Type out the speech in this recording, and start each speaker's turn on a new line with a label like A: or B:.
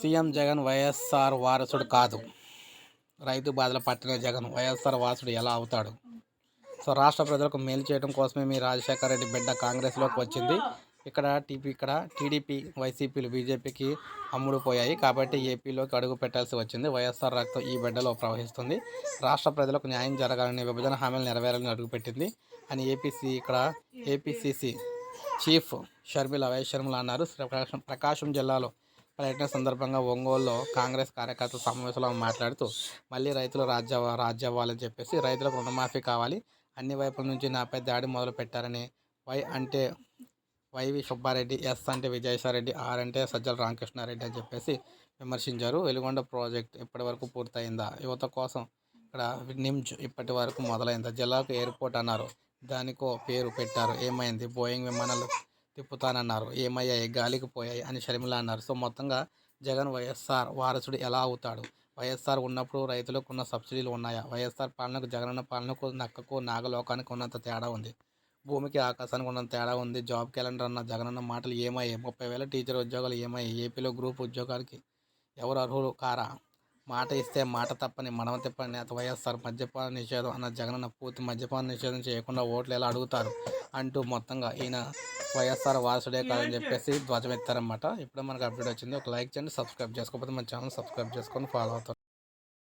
A: CM Jagan YSR వారసుడు కాదు. రైతు బాధలు పట్టిన జగన్ వైఎస్ఆర్ వారసుడు ఎలా అవుతాడు? సో రాష్ట్ర ప్రజలకు మేలు చేయడం కోసమే మీ రాజశేఖర రెడ్డి బిడ్డ కాంగ్రెస్లోకి వచ్చింది. ఇక్కడ టీపీ ఇక్కడ టీడీపీ వైసీపీలు బీజేపీకి అమ్ముడుపోయాయి కాబట్టి ఏపీలోకి అడుగు పెట్టాల్సి వచ్చింది. వైఎస్ఆర్ రక్తం ఈ బిడ్డలో ప్రవహిస్తుంది. రాష్ట్ర ప్రజలకు న్యాయం జరగాలని విభజన హామీలు నెరవేరాలని అడుగుపెట్టింది అని ఏపీసీ ఇక్కడ ఏపీసీసీ చీఫ్ షర్మిల అవయ్ షర్మిల అన్నారు ప్రకాశం ప్రకాశం జిల్లాలో పర్యటన సందర్భంగా ఒంగోలులో కాంగ్రెస్ కార్యకర్తల సమావేశంలో మాట్లాడుతూ మళ్ళీ రైతులు రాజ్య రాజ్యవ్వాలని చెప్పేసి రైతులకు రుణమాఫీ కావాలి. అన్ని వైపుల నుంచి నాపై దాడి మొదలు పెట్టారని వై అంటే వైవి సుబ్బారెడ్డి ఎస్ అంటే విజయసాయిరెడ్డి ఆర్ అంటే సజ్జల రామకృష్ణారెడ్డి అని చెప్పేసి విమర్శించారు. వెలుగొండ ప్రాజెక్ట్ ఇప్పటి వరకు పూర్తయిందా? యువత కోసం ఇక్కడ నిమ్జ్ ఇప్పటి వరకు మొదలైందా? జిల్లాకు ఎయిర్పోర్ట్ అన్నారు. దానికో పేరు పెట్టారు. ఏమైంది? బోయింగ్ విమానాలు తిప్పుతానన్నారు. ఏమయ్యాయి? గాలికి పోయాయి అని షర్మిల అన్నారు. సో మొత్తంగా జగన్ వైఎస్ఆర్ వారసుడు ఎలా అవుతాడు? వైఎస్ఆర్ ఉన్నప్పుడు రైతులకు ఉన్న సబ్సిడీలు ఉన్నాయా? వైఎస్ఆర్ పాలనకు జగనన్న పాలనకు నక్కకు నాగలోకానికి ఉన్నంత తేడా ఉంది. భూమికి ఆకాశానికి ఉన్నంత తేడా ఉంది. జాబ్ క్యాలెండర్ అన్న జగనన్న మాటలు ఏమయ్యాయి? ముప్పై వేల టీచర్ ఉద్యోగాలు ఏమయ్యాయి? ఏపీలో గ్రూప్ ఉద్యోగాలకి ఎవరు అర్హులు కారా? మాట ఇస్తే మాట తప్పని మనవ తిప్పని నేత వైఎస్ఆర్ మద్యపాన నిషేధం అన్న జగనన్న పూర్తి మద్యపాన నిషేధం చేయకుండా ఓట్లు ఎలా అడుగుతారు? అంటూ మొత్తంగా ఈయన వైఎస్ఆర్ వారసుడే కాదని చెప్పేసి ధ్వజమెత్తారనమాట ఇప్పుడు మనకు అప్డేట్ వచ్చింది. ఒక లైక్ చేయండి సబ్స్క్రైబ్ చేసుకోకపోతే మన ఛానల్ సబ్స్క్రైబ్ చేసుకొని ఫాలో అవుతారు.